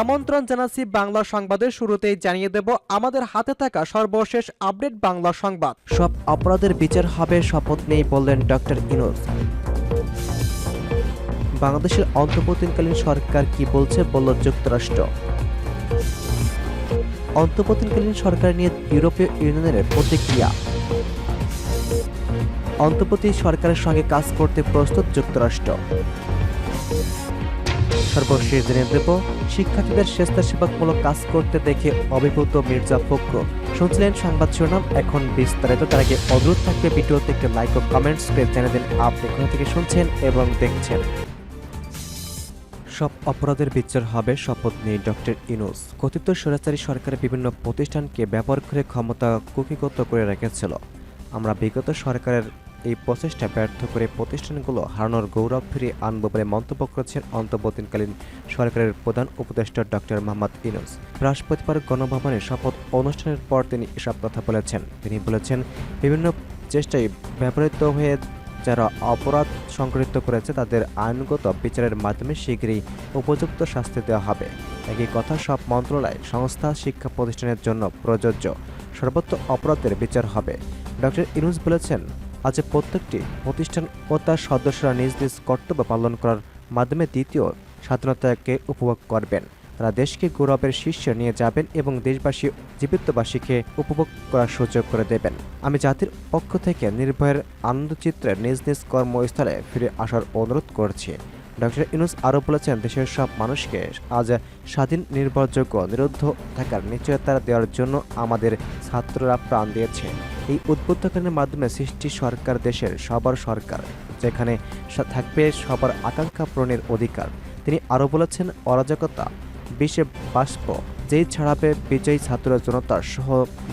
আমন্ত্রণ জানাচ্ছি বাংলা সংবাদের শুরুতেই জানিয়ে দেব আমাদের হাতে থাকা সর্বশেষ আপডেট বাংলা সংবাদ। সব অপরাধের বিচার হবে শপথ নেই বললেন ডক্টর ইনোজ বাংলাদেশের অন্তর্বর্তীকালীন সরকার কি বলছে বলল যুক্তরাষ্ট্র। অন্তর্বর্তীকালীন সরকার নিয়ে ইউরোপীয় ইউনিয়নের প্রতিক্রিয়া। অন্তর্বর্তী সরকারের সঙ্গে কাজ করতে প্রস্তুত যুক্তরাষ্ট্র। সর্বশেষ জেনে দেব, শিক্ষার্থীদের স্বেচ্ছাসেবকমূলক কাজ করতে দেখে অভিভূত মির্জা ফখরুল। শুনছিলেন সংবাদ শিরোনাম, এখন বিস্তারিত। তার আগে অনুরোধ থাকবে ভিডিওতে একটি লাইক ও কমেন্টস করে জানিয়ে দিন আপনি কোথা থেকে শুনছেন এবং দেখছেন। সব অপরাধের বিচার হবে শপথ নিয়ে ডক্টর ইনুস কথিত স্বৈরাচারী সরকারের বিভিন্ন প্রতিষ্ঠানকে ব্যবহার করে ক্ষমতা কুকিগত করে রেখেছিল। আমরা বিগত সরকারের এই প্রচেষ্টা ব্যর্থ করে প্রতিষ্ঠানগুলো হারানোর গৌরব ফিরিয়ে আনব বলে মন্তব্য করেছেন অন্তর্বর্তীকালীন সরকারের প্রধান উপদেষ্টা ডক্টর মোহাম্মদ ইনুস বৃহস্পতিবার গণভবনে শপথ অনুষ্ঠানের পর তিনি এসব কথা বলেছেন। তিনি বলেছেন, বিভিন্ন চেষ্টায় ব্যবহৃত হয়ে যারা অপরাধ সংঘটিত করেছে তাদের আইনগত বিচারের মাধ্যমে শীঘ্রই উপযুক্ত শাস্তি দেওয়া হবে। একই কথা, সব মন্ত্রণালয়, সংস্থা, শিক্ষা প্রতিষ্ঠানের জন্য প্রযোজ্য। সর্বত্র অপরাধের বিচার হবে। ডক্টর ইনুস বলেছেন আজ প্রত্যেকটি প্রতিষ্ঠান ও তার সদস্যরা নিজ নিজ কর্তব্য পালন করার মাধ্যমে দ্বিতীয় স্বাধীনতাকে উপভোগ করবেন। তারা দেশকে গৌরবের শীর্ষে নিয়ে যাবেন এবং দেশবাসী জীবিতবাসীকে উপভোগ করার সুযোগ করে দেবেন। আমি জাতির পক্ষ থেকে নির্ভয়ের আনন্দচিত্রে নিজ নিজ কর্মস্থলে ফিরে আসার অনুরোধ করছি। ডক্টর ইনুস আরও বলেছেন, দেশের সব মানুষকে আজ স্বাধীন, নির্ভরযোগ্য, নিরুদ্ধ থাকার নিশ্চয়তা দেওয়ার জন্য আমাদের ছাত্ররা প্রাণ দিয়েছে। এই উদ্বুদ্ধকরণের মাধ্যমে সৃষ্টি সরকার দেশের সবার সরকার, যেখানে থাকবে সবার আকাঙ্ক্ষা পূরণের অধিকার। তিনি আরও বলেছেন, অরাজকতা বিশ্বে বাষ্প যেই ছাড়াবে বিজয়ী ছাত্র জনতার সহ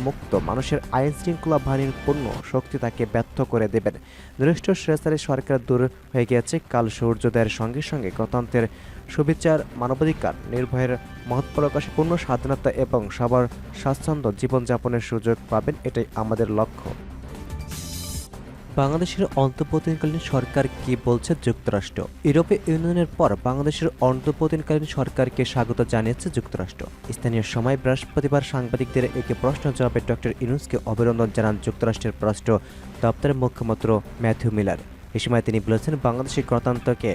মুক্ত মানুষের আইন শৃঙ্খলা বাহিনীর পূর্ণ শক্তি তাকে ব্যর্থ করে দেবেন। দৃষ্ট স্বেচ্ছাচারী সরকার দূর হয়ে গিয়েছে। কাল সূর্যোদয়ের সঙ্গে সঙ্গে গণতন্ত্রের সুবিচার, মানবাধিকার নির্ভয়ের মহৎ প্রকাশে পূর্ণ স্বাধীনতা এবং সবার স্বাচ্ছন্দ্য জীবনযাপনের সুযোগ পাবেন। এটাই আমাদের লক্ষ্য। বাংলাদেশের অন্তর্বর্তীকালীন সরকার কি বলছে যুক্তরাষ্ট্র? ইউরোপীয় ইউনিয়নের পর বাংলাদেশের অন্তর্বর্তীকালীন সরকারকে স্বাগত জানিয়েছে যুক্তরাষ্ট্র। স্থানীয় সময় বৃহস্পতিবার সাংবাদিকদের একে প্রশ্ন জবাবে ডক্টর ইউনুসকে অভিনন্দন জানান যুক্তরাষ্ট্রের পররাষ্ট্র দপ্তরের মুখপাত্র ম্যাথিউ মিলার। এ সময় তিনি বলেছেন, বাংলাদেশের গণতন্ত্রকে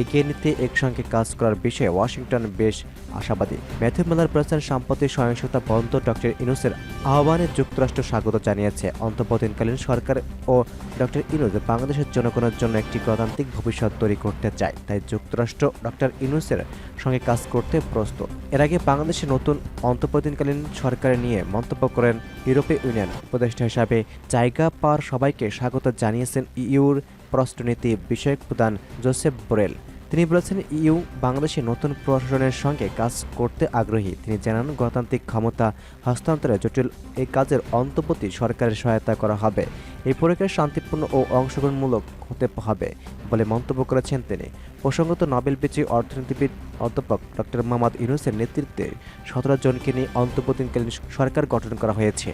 এগিয়ে নিতে একসঙ্গে কাজ করার বিষয়ে ওয়াশিংটন বেশ আশাবাদী। ম্যাথিউ মিলার বলেছেন সাম্প্রতিক সহিংসতা বন্ধ ডক্টর ইনুসের আহ্বানে যুক্তরাষ্ট্র স্বাগত জানিয়েছে। অন্তর্বর্তীকালীন সরকার ও ডক্টর ইনুস বাংলাদেশের জনগণের জন্য একটি গণতান্ত্রিক ভবিষ্যৎ তৈরি করতে চায়, তাই যুক্তরাষ্ট্র ডক্টর ইনুসের সঙ্গে কাজ করতে প্রস্তুত। এর আগে বাংলাদেশের নতুন অন্তর্বর্তীকালীন সরকার নিয়ে মন্তব্য করেন ইউরোপীয় ইউনিয়ন। উপদেষ্টা হিসাবে জায়গা পাওয়ার সবাইকে স্বাগত জানিয়েছেন ইউর পররাষ্ট্রনীতি বিষয়ক প্রধান জোসেফ বোরেল। তিনি বলেছেন, ইউ বাংলাদেশের নতুন প্রশাসনের সঙ্গে কাজ করতে আগ্রহী। তিনি জানান, গণতান্ত্রিক ক্ষমতা হস্তান্তরে জটিল এই কাজের অন্তর্বর্তী সরকারের সহায়তা করা হবে। এই পরীক্ষায় শান্তিপূর্ণ ও অংশগ্রহণমূলক হতে হবে বলে মন্তব্য করেছেন তিনি। প্রসঙ্গত, নোবেল বিজয়ী অর্থনীতিবিদ অধ্যাপক ডক্টর মোহাম্মদ ইউনুসের নেতৃত্বে সতেরো জনকে নিয়ে অন্তর্বর্তীকালীন সরকার গঠন করা হয়েছে।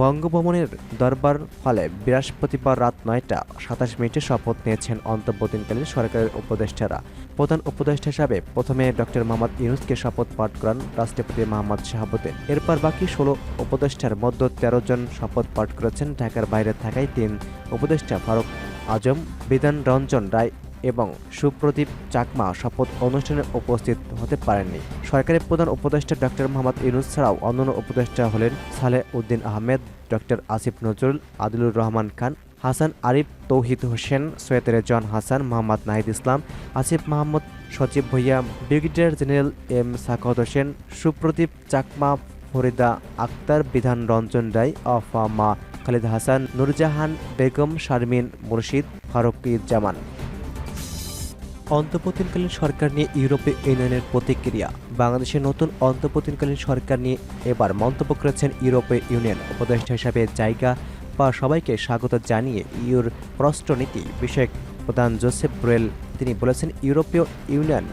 বঙ্গভবনের দরবার ফলে বৃহস্পতিবার রাত নয়টা সাতাশ মিনিটে শপথ নিয়েছেন অন্তর্বর্তীকালীন সরকারের উপদেষ্টারা। প্রধান উপদেষ্টা হিসাবে প্রথমে ডক্টর মোহাম্মদ ইউনুসকে শপথ পাঠ করান রাষ্ট্রপতি মোহাম্মদ শাহাবুদ্দিন। এরপর বাকি ষোলো উপদেষ্টার মধ্যে তেরো জন শপথ পাঠ করেছেন ঢাকার বাইরে থাকায় তিন উপদেষ্টা ফারুক আজম, বিধান রঞ্জন রায় এবং সুপ্রদীপ চাকমা শপথ অনুষ্ঠানে উপস্থিত হতে পারেননি। সরকারি প্রধান উপদেষ্টা ডক্টর মোহাম্মদ ইউনুস ছাড়াও অন্যান্য উপদেষ্টা হলেন Saleh Uddin Ahmed doctor Asif Nazrul, Adilur Rahman Khan, Hasan Arif, Touhid Hossain, Syed Rezwan Hasan, Mohammad Nahid Islam, Asif Mahmud, Sajib Bhuiyan, brigadier general M Sakhawat Hossain, Supradip Chakma, Farida Akhter, Bidhan Ranjan Roy অফামা Khalid Hasan, Nurjahan Begum, Sharmin মুর্শিদ ফারুকিজ্জামান অন্তর্বর্তীকালীন সরকার নিয়ে ইউরোপীয় ইউনিয়নের প্রতিক্রিয়া। বাংলাদেশের নতুন অন্তর্বর্তীকালীন সরকার নিয়ে এবার মন্তব্য করেছেন ইউরোপীয় ইউনিয়ন উপদেষ্টা হিসাবে জায়গা বা সবাইকে স্বাগত জানিয়ে ইউর পররাষ্ট্রনীতি বিষয়ক প্রধান জোসেফ ব্রেল তিনি বলেছেন, ইউরোপীয় ইউনিয়ন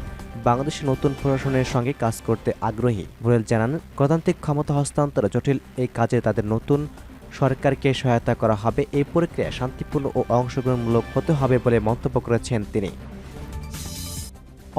বাংলাদেশের নতুন প্রশাসনের সঙ্গে কাজ করতে আগ্রহী। ব্রেল জানান, গণতান্ত্রিক ক্ষমতা হস্তান্তর জটিল এই কাজে তাদের নতুন সরকারকে সহায়তা করা হবে। এই প্রক্রিয়া শান্তিপূর্ণ ও অংশগ্রহণমূলক হতে হবে বলে মন্তব্য করেছেন তিনি।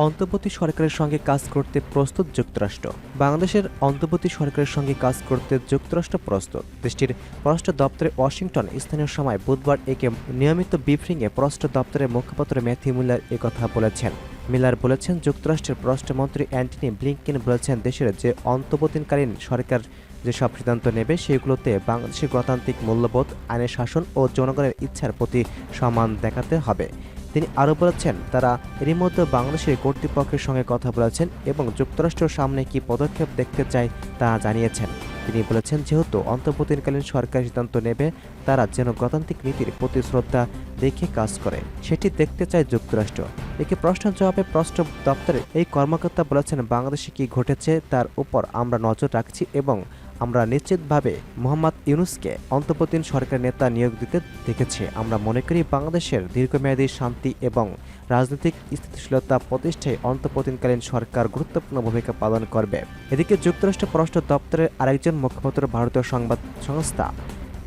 অন্তর্বর্তী সরকারের সঙ্গে কাজ করতে প্রস্তুত যুক্তরাষ্ট্র। বাংলাদেশের অন্তর্বর্তী সরকারের সঙ্গে কাজ করতে যুক্তরাষ্ট্র প্রস্তুত। দেশটির পররাষ্ট্র দপ্তরে ওয়াশিংটন স্থানীয় সময় বুধবার একে নিয়মিত ব্রিফিংয়ে পররাষ্ট্র দপ্তরের মুখপাত্র ম্যাথিউ মিলার একথা বলেছেন। মিলার বলেছেন, যুক্তরাষ্ট্রের পররাষ্ট্রমন্ত্রী অ্যান্টনি ব্লিংকেন বলেছেন, দেশের যে অন্তর্বর্তীকালীন সরকার যেসব সিদ্ধান্ত নেবে, সেগুলোতে বাংলাদেশের গণতান্ত্রিক মূল্যবোধ, আইনের শাসন ও জনগণের ইচ্ছার প্রতি সম্মান দেখাতে হবে। তিনি আরও বলেছেন, তারা এরই মধ্যে বাংলাদেশের কর্তৃপক্ষের সঙ্গে কথা বলেছেন এবং যুক্তরাষ্ট্রের সামনে কী পদক্ষেপ দেখতে চায় তা জানিয়েছেন। তিনি বলেছেন, যেহেতু অন্তর্বর্তীকালীন সরকার সিদ্ধান্ত নেবে, তারা যেন গণতান্ত্রিক নীতির প্রতি শ্রদ্ধা দেখে কাজ করে। সেটি দেখতে চায় যুক্তরাষ্ট্র। একে প্রশ্ন জবাবে প্রশ্ন দপ্তরের এই কর্মকর্তা বলেছেন, বাংলাদেশে কি ঘটেছে তার উপর আমরা নজর রাখছি এবং আমরা নিশ্চিতভাবে মোহাম্মদ ইউনুসকে অন্তর্বর্তীন সরকার নেতা নিয়োগ দিতে দেখেছি। আমরা মনে করি বাংলাদেশের দীর্ঘমেয়াদী শান্তি এবং রাজনৈতিক স্থিতিশীলতা প্রতিষ্ঠায় অন্তর্বর্তীকালীন সরকার গুরুত্বপূর্ণ ভূমিকা পালন করবে। এদিকে যুক্তরাষ্ট্র পররাষ্ট্র দপ্তরের আরেকজন মুখপাত্র ভারতীয় সংবাদ সংস্থা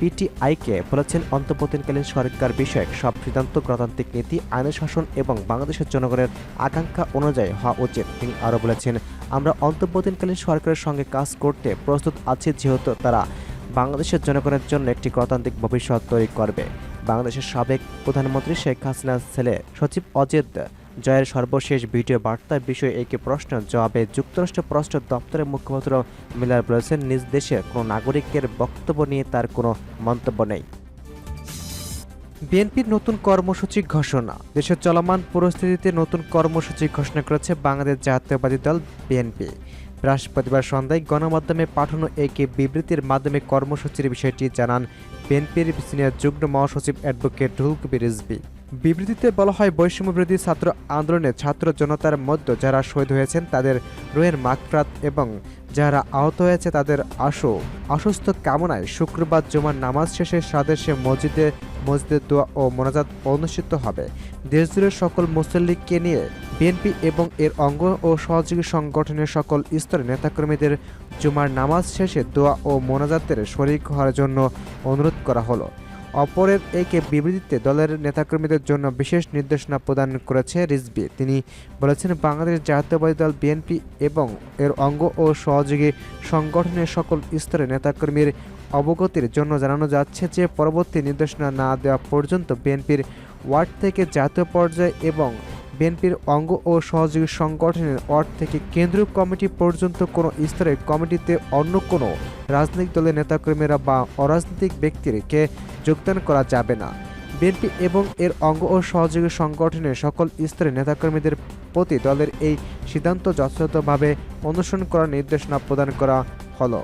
পিটিআইকে বলেছেন, অন্তর্বর্তীকালীন সরকার বিষয়ক সব সিদ্ধান্ত, গণতান্ত্রিক নীতি আইনের শাসন এবং বাংলাদেশের জনগণের আকাঙ্ক্ষা অনুযায়ী হওয়া উচিত, তিনি আরও বলেছেন। আমরা অন্তর্বর্তীকালীন সরকারের সঙ্গে কাজ করতে প্রস্তুত আছি, যেহেতু তারা বাংলাদেশের জনগণের জন্য একটি গণতান্ত্রিক ভবিষ্যৎ তৈরি করবে। বাংলাদেশের সাবেক প্রধানমন্ত্রী শেখ হাসিনার ছেলে সচিব অজিত জয়ের সর্বশেষ ভিডিও বার্তার বিষয়ে একে প্রশ্নের জবাবে যুক্তরাষ্ট্র পররাষ্ট্র দপ্তরের মুখপাত্র মিলার বলেছেন নিজ দেশের কোনো নাগরিকের বক্তব্য নিয়ে তার কোনো মন্তব্য নেই। বিএনপির নতুন কর্মসূচি ঘোষণা। দেশের চলমান পরিস্থিতিতে নতুন কর্মসূচি ঘোষণা করেছে বাংলাদেশ জাতীয়বাদী দল বিএনপি। বৃহস্পতিবার সন্ধ্যায় গণমাধ্যমে পাঠানো একে বিবৃতির মাধ্যমে কর্মসূচির বিষয়টি জানান বিএনপির সিনিয়র যুগ্ম মহাসচিব অ্যাডভোকেট রুহুল কবির রিজভী। বিবৃতিতে বলা হয়, বৈষম্যবিরোধী ছাত্র আন্দোলনে ছাত্র জনতার মধ্যে যারা শহীদ হয়েছেন তাদের রোহের মাগফরাত এবং যারা আহত হয়েছে তাদের আশু, অসুস্থ কামনায় শুক্রবার জুমার নামাজ শেষে স্বদেশে মসজিদে মসজিদে দোয়া ও মোনাজাত অনুষ্ঠিত হবে। দেশজুড়ে সকল মুসল্লিককে নিয়ে বিএনপি এবং এর অঙ্গ ও সহযোগী সংগঠনের সকল স্তরের নেতাকর্মীদের জুমার নামাজ শেষে দোয়া ও মোনাজাতের শরিক হওয়ার জন্য অনুরোধ করা হলো। অপরের একে বিবৃতিতে দলের নেতাকর্মীদের জন্য বিশেষ নির্দেশনা প্রদান করেছে রিজবি তিনি বলেছেন, বাংলাদেশ জাতীয়বাদী দল বিএনপি এবং এর অঙ্গ ও সহযোগী সংগঠনের সকল স্তরে নেতাকর্মীর অবগতির জন্য জানানো যাচ্ছে যে, পরবর্তী নির্দেশনা না দেওয়া পর্যন্ত বিএনপির ওয়ার্ড থেকে জাতীয় পর্যায়ে এবং বিএনপির অঙ্গ ও সহযোগী সংগঠনের অর্থ থেকে কেন্দ্রীয় কমিটি পর্যন্ত কোনো স্তরের কমিটিতে অন্য কোনো রাজনৈতিক দলের নেতাকর্মীরা বা অরাজনৈতিক ব্যক্তিকে যোগদান করা যাবে না। বিএনপি এবং এর অঙ্গ ও সহযোগী সংগঠনের সকল স্তরের নেতাকর্মীদের প্রতি দলের এই সিদ্ধান্ত যথাযথভাবে অনুসরণ করার নির্দেশনা প্রদান করা হলো।